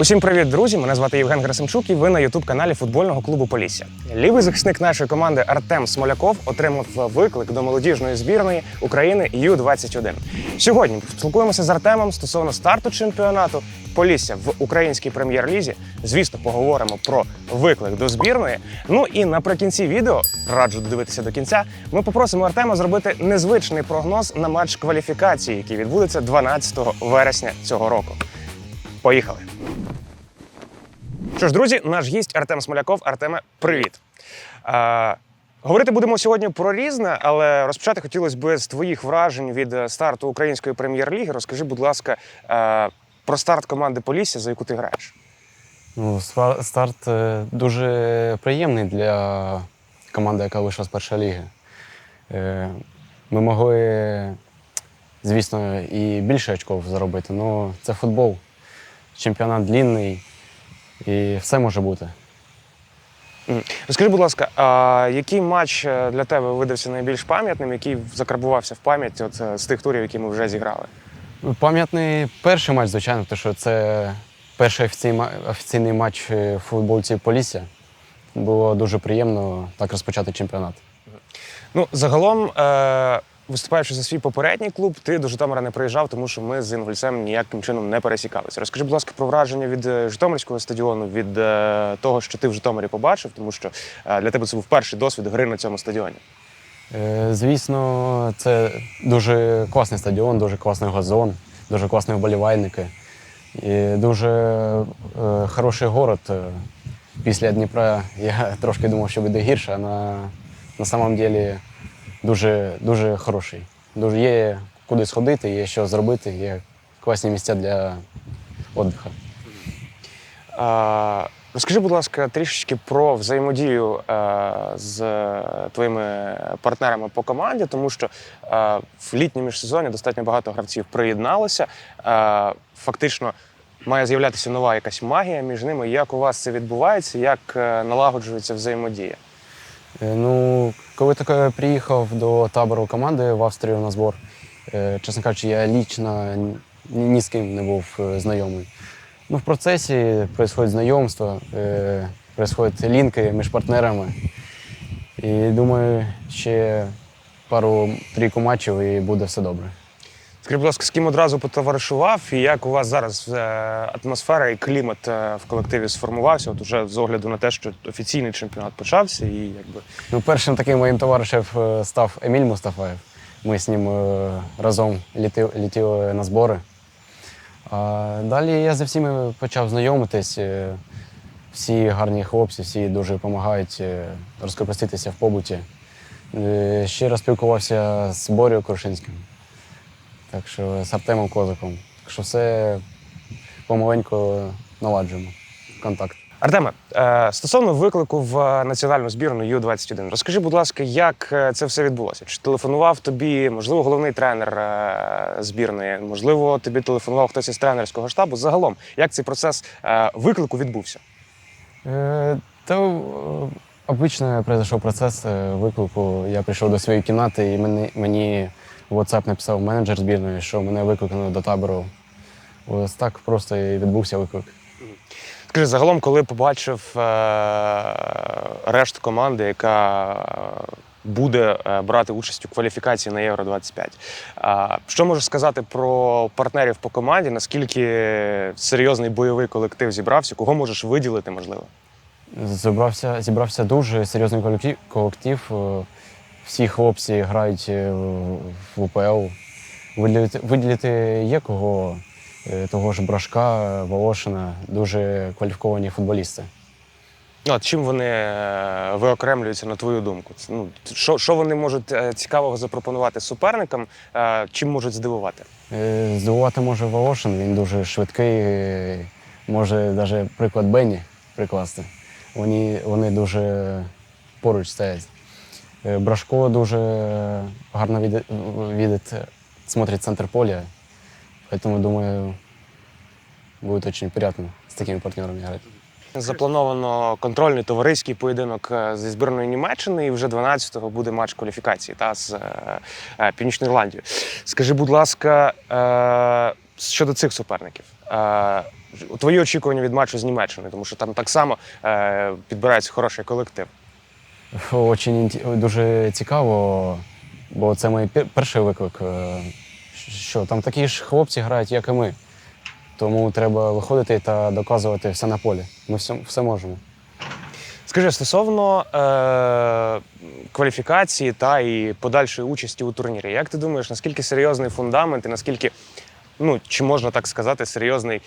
Усім привіт, друзі! Мене звати Євген Герасимчук і ви на ютуб-каналі футбольного клубу Полісся. Лівий захисник нашої команди Артем Смоляков отримав виклик до молодіжної збірної України Ю-21. Сьогодні спілкуємося з Артемом стосовно старту чемпіонату Полісся в українській прем'єр-лізі. Звісно, поговоримо про виклик до збірної. Ну і наприкінці відео раджу дивитися до кінця. Ми попросимо Артема зробити незвичний прогноз на матч кваліфікації, який відбудеться 12 вересня цього року. Поїхали! Що ж, друзі, наш гість Артем Смоляков. Артеме, привіт. Е, говорити будемо сьогодні про різне, але розпочати хотілося б з твоїх вражень від е, старту української прем'єр-ліги. Розкажи, будь ласка, е, про старт команди Полісся, за яку ти граєш. Ну, старт е, дуже приємний для команди, яка вийшла з першої ліги. Е, Ми могли, звісно, і більше очков заробити, але це футбол. Чемпіонат длінний і все може бути. Розкажи, будь ласка, а який матч е, для тебе видався найбільш пам'ятним, який закарбувався в пам'ять от, е, з тих турів, які ми вже зіграли? Пам'ятний перший матч, звичайно, тому що це перший офіційний, офіційний матч е, в футболці Полісся. Було дуже приємно так розпочати чемпіонат. Ну, загалом, виступаючи за свій попередній клуб, ти до Житомира не приїжджав, тому що ми з Інгульцем ніяким чином не пересікалися. Розкажи, будь ласка, про враження від е, Житомирського стадіону, від е, того, що ти в Житомирі побачив, тому що е, для тебе це був перший досвід гри на цьому стадіоні. Звісно, це дуже класний стадіон, дуже класний газон, дуже класні вболівальники. І дуже хороший город. Після Дніпра я трошки думав, що буде гірше, а на, на самом деле дуже, дуже хороший. Дуже є куди сходити, є що зробити, є класні місця для відпочинку. Розкажи, будь ласка, трішечки про взаємодію е, з твоїми партнерами по команді, тому що е, в літньому міжсезоні достатньо багато гравців приєдналося. Е, Фактично має з'являтися нова якась магія між ними. Як у вас це відбувається? Як налагоджується взаємодія? Е, Ну, коли таке приїхав до табору команди в Австрію на збор, е, чесно кажучи, я лічно ні, з ким не був е, знайомий. Ну, в процесі відбувається знайомство, е, лінки між партнерами. І думаю, ще пару-трійку матчів і буде все добре. Скажіть, будь ласка, з ким одразу потоваришував, і як у вас зараз е, атмосфера і клімат е, в колективі сформувався? От уже з огляду на те, що офіційний чемпіонат почався, і якби Ну, першим таким моїм товаришем е, став Еміль Мустафаєв. Ми з ним разом літи- літіли на збори. А далі я за всіми почав знайомитись. Всі гарні хлопці, всі дуже допомагають розкрепоститися в побуті. Ще раз спілкувався з Борєю Крушинським, так що з Артемом Козаком. Так що все помаленьку наладжуємо контакт. Артеме, е, стосовно виклику в національну збірну Ю-21, розкажи, будь ласка, як е, це все відбулося? Чи телефонував тобі, можливо, головний тренер е, збірної, можливо, тобі телефонував хтось із тренерського штабу? Загалом, як цей процес е, виклику відбувся? Е, Та е, обично пройшов процес е, виклику. Я прийшов до своєї кімнати, і мені, мені в WhatsApp написав менеджер збірної, що мене викликано до табору. Ось так просто і відбувся виклик. Скажи, загалом, коли побачив е, решту команди, яка е, буде е, брати участь у кваліфікації на Євро 25 е, що можеш сказати про партнерів по команді? Наскільки серйозний бойовий колектив зібрався? Кого можеш виділити, можливо? Зібрався, зібрався дуже серйозний колектив. Всі хлопці грають е, в УПЛ. Виділити, виділити є кого, Е, того ж Брашка, Волошина, дуже кваліфіковані футболісти. Ну, от чим вони е, виокремлюються, на твою думку? Ну, що, що вони можуть цікавого запропонувати суперникам, чим можуть здивувати? Здивувати може Волошин, він дуже швидкий, може навіть приклад Бенні прикласти. Вони, вони дуже поруч стоять. Е, Брашко дуже гарно видить, смотрит центр поля, поэтому, думаю, будет очень приятно с такими партнерами играть. Заплановано контрольний товариський поєдинок е, зі збірною Німеччини, і вже 12-го буде матч кваліфікації та з е, Північною Ірландією. Скажи, будь ласка, щодо цих суперників. Твої очікування від матчу з Німеччиною, тому що там так само підбирається хороший колектив. Очень дуже цікаво, бо це мій перший виклик. Е, Що там такі ж хлопці грають, як і ми. Тому треба виходити та доказувати все на полі. Ми все, все можемо. Скажи, стосовно е, кваліфікації та і подальшої участі у турнірі, як ти думаєш, наскільки серйозний фундамент і наскільки, ну чи можна так сказати, серйозний е,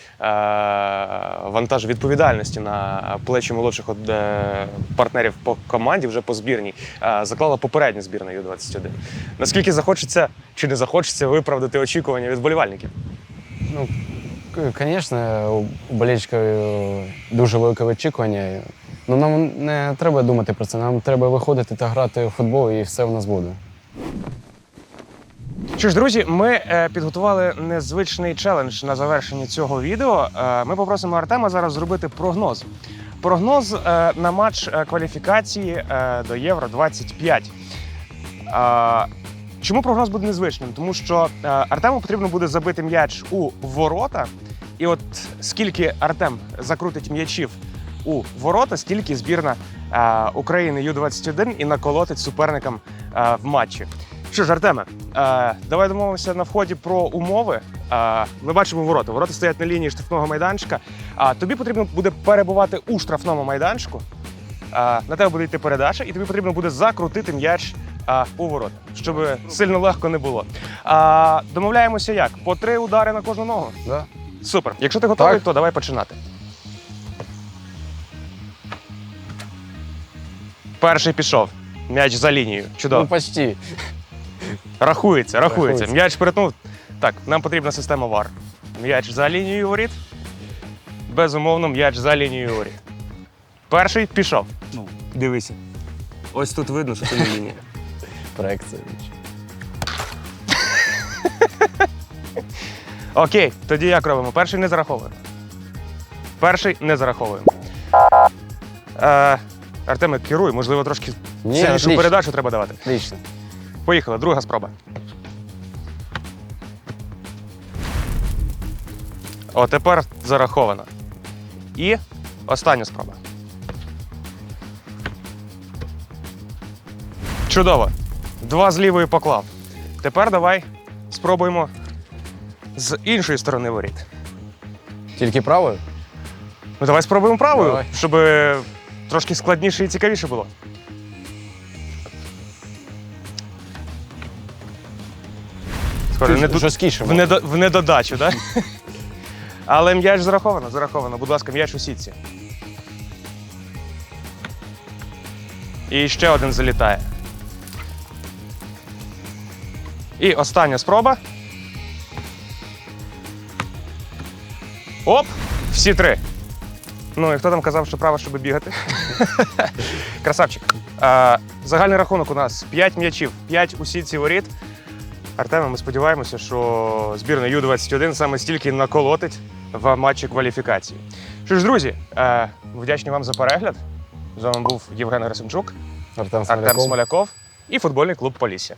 вантаж відповідальності на плечі молодших е, партнерів по команді, вже по збірній, е, заклала попередня збірна Ю-21? Наскільки захочеться чи не захочеться виправдати очікування від болівальників? Ну, звісно, у болельщика е, дуже велике очікування. Ну, нам не треба думати про це. Нам треба виходити та грати у футбол, і все в нас буде. Що ж, друзі, ми е, підготували незвичний челендж на завершенні цього відео. Е, ми попросимо Артема зараз зробити прогноз. Прогноз е, на матч кваліфікації до Євро 25. Е, чому прогноз буде незвичним? Тому що Артему потрібно буде забити м'яч у ворота. І от скільки Артем закрутить м'ячів у ворота, стільки збірна України Ю-21 і наколотить суперникам в матчі. Що ж, Артеме, е, давай домовимося на вході про умови. Е, ми бачимо ворота. Ворота стоять на лінії штрафного майданчика. А тобі потрібно буде перебувати у штрафному майданчику. Е, на тебе буде йти передача, і тобі потрібно буде закрутити м'яч е, у ворота, щоб сильно легко не було. А, домовляємося як? По три удари на кожну ногу. Да? Супер. Якщо ти готовий, Так. то давай починати. Перший пішов. М'яч за лінією. Чудово. Ну, почти. Рахується, рахується. Рахується. М'яч перетнув. Так, нам потрібна система VAR. М'яч за лінією воріт. Безумовно, м'яч за лінією воріт. Перший пішов. Ну. Дивися. Ось тут видно, що це не лінія. Проекція. Окей, тоді як робимо? Перший не зараховуємо. Перший не зараховуємо. Е, Артеме, керуй, можливо, трошки Ні, отлично. передачу треба давати. Отлично. Поїхали, друга спроба. О, тепер зараховано. І остання спроба. Чудово. Два з лівої поклав. Тепер давай спробуємо з іншої сторони воріт. Тільки правою? Ну, давай спробуємо правою, Давай. щоб трошки складніше і цікавіше було. Схоже, не жорсткіше. в, недо, в недодачу, так? Але м'яч зараховано, зараховано. Будь ласка, м'яч у сітці. І ще один залітає. І остання спроба. Оп! Всі три. Ну і хто там казав, що право, щоб бігати? Красавчик. А, загальний рахунок у нас 5 м'ячів, 5 у сітці воріт. Артеме, ми сподіваємося, що збірна Ю-21 саме стільки наколотить в матчі кваліфікації. Що ж, друзі, е, вдячні вам за перегляд. З вами був Євген Герасимчук, Артем Артем Смоляков. Смоляков і футбольний клуб Полісся.